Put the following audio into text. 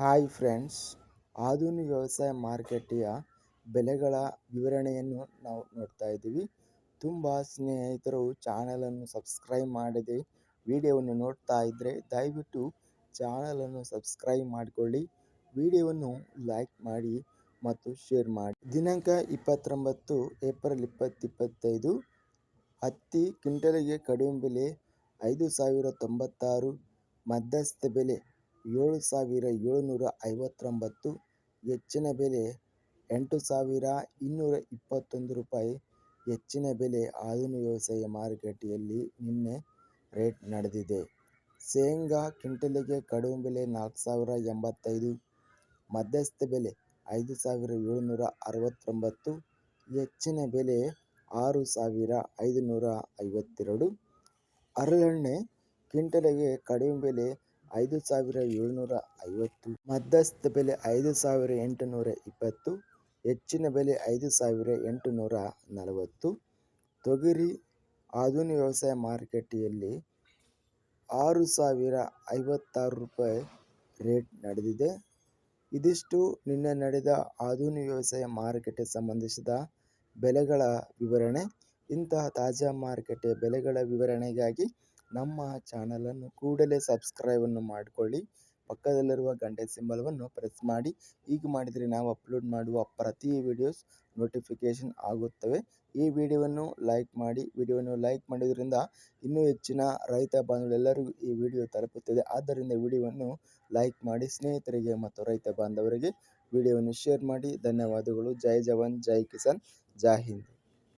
Hi friends. ಆಧುನಿಕ ವ್ಯವಸಾಯ ಮಾರುಕಟ್ಟೆಯ ಬೆಲೆಗಳ ವಿವರಣೆಯನ್ನು ನಾವು ನೋಡ್ತಾ ಇದ್ದೀವಿ. ತುಂಬ ಸ್ನೇಹಿತರು ಚಾನಲನ್ನು ಸಬ್ಸ್ಕ್ರೈಬ್ ಮಾಡದೆ ವಿಡಿಯೋವನ್ನು ನೋಡ್ತಾ ಇದ್ದರೆ ದಯವಿಟ್ಟು ಚಾನಲನ್ನು ಸಬ್ಸ್ಕ್ರೈಬ್ ಮಾಡಿಕೊಳ್ಳಿ. ವಿಡಿಯೋವನ್ನು ಲೈಕ್ ಮಾಡಿ ಮತ್ತು ಶೇರ್ ಮಾಡಿ. ದಿನಾಂಕ ಇಪ್ಪತ್ತೊಂಬತ್ತು ಏಪ್ರಿಲ್ ಇಪ್ಪತ್ತಿಪ್ಪತ್ತೈದು ಹತ್ತಿ ಕ್ವಿಂಟಲಿಗೆ ಕಡಿಮೆ ಬೆಲೆ ಐದು ಸಾವಿರ ತೊಂಬತ್ತಾರು. ಮಧ್ಯಸ್ಥ ಬೆಲೆ ಏಳು ಸಾವಿರ ಏಳುನೂರ ಐವತ್ತೊಂಬತ್ತು, ಹೆಚ್ಚಿನ ಬೆಲೆ ಎಂಟು ಸಾವಿರ ಇನ್ನೂರ ಇಪ್ಪತ್ತೊಂದು ರೂಪಾಯಿ, ಹೆಚ್ಚಿನ ಬೆಲೆ ಆಧುನಿಕ ವ್ಯವಸಾಯ ಮಾರುಕಟ್ಟೆಯಲ್ಲಿ ನಿನ್ನೆ ರೇಟ್ ನಡೆದಿದೆ. ಶೇಂಗಾ ಕ್ವಿಂಟಲಿಗೆ ಕಡಿಮೆ ಬೆಲೆ ನಾಲ್ಕು ಸಾವಿರ ಎಂಬತ್ತೈದು, ಮಧ್ಯಸ್ಥ ಬೆಲೆ ಐದು ಸಾವಿರ ಏಳುನೂರ ಅರವತ್ತೊಂಬತ್ತು, ಹೆಚ್ಚಿನ ಬೆಲೆ ಆರು ಸಾವಿರ ಐದುನೂರ ಐವತ್ತೆರಡು. ಹರಳೆಣ್ಣೆ ಕ್ವಿಂಟಲಿಗೆ ಕಡಿಮೆ ಬೆಲೆ ಐದು ಸಾವಿರ ಏಳುನೂರ ಐವತ್ತು ಮಧ್ಯಸ್ಥ ಬೆಲೆ ಐದು ಸಾವಿರ ಎಂಟುನೂರ ಇಪ್ಪತ್ತು ಹೆಚ್ಚಿನ ಬೆಲೆ ಐದು ಸಾವಿರ ಎಂಟುನೂರ ನಲವತ್ತು ತೊಗರಿ ಆಧುನಿಕ ವ್ಯವಸಾಯ ಮಾರುಕಟ್ಟೆಯಲ್ಲಿ ಆರು ಸಾವಿರ ಐವತ್ತಾರು ರೂಪಾಯಿ ರೇಟ್ ನಡೆದಿದೆ. ಇದಿಷ್ಟು ನಿನ್ನೆ ನಡೆದ ಆಧುನಿಕ ವ್ಯವಸಾಯ ಮಾರುಕಟ್ಟೆ ಸಂಬಂಧಿಸಿದ ಬೆಲೆಗಳ ವಿವರಣೆ. ಇಂತಹ ತಾಜಾ ಮಾರುಕಟ್ಟೆ ಬೆಲೆಗಳ ವಿವರಣೆಗಾಗಿ ನಮ್ಮ ಚಾನಲನ್ನು ಕೂಡಲೇ ಸಬ್ಸ್ಕ್ರೈಬನ್ನು ಮಾಡಿಕೊಳ್ಳಿ. ಪಕ್ಕದಲ್ಲಿರುವ ಗಂಟೆ ಸಿಂಬಲವನ್ನು ಪ್ರೆಸ್ ಮಾಡಿ. ಹೀಗೆ ಮಾಡಿದರೆ ನಾವು ಅಪ್ಲೋಡ್ ಮಾಡುವ ಪ್ರತಿ ವಿಡಿಯೋಸ್ ನೋಟಿಫಿಕೇಷನ್ ಆಗುತ್ತವೆ. ಈ ವಿಡಿಯೋವನ್ನು ಲೈಕ್ ಮಾಡಿ. ವಿಡಿಯೋವನ್ನು ಲೈಕ್ ಮಾಡೋದ್ರಿಂದ ಇನ್ನೂ ಹೆಚ್ಚಿನ ರೈತ ಬಾಂಧವರೆಲ್ಲರಿಗೂ ಈ ವಿಡಿಯೋ ತಲುಪುತ್ತದೆ. ಆದ್ದರಿಂದ ವಿಡಿಯೋವನ್ನು ಲೈಕ್ ಮಾಡಿ. ಸ್ನೇಹಿತರಿಗೆ ಮತ್ತು ರೈತ ಬಾಂಧವರಿಗೆ ವಿಡಿಯೋವನ್ನು ಶೇರ್ ಮಾಡಿ. ಧನ್ಯವಾದಗಳು. ಜೈ ಜವಾನ್. ಜೈ ಕಿಸಾನ್. ಜೈ ಹಿಂದ್.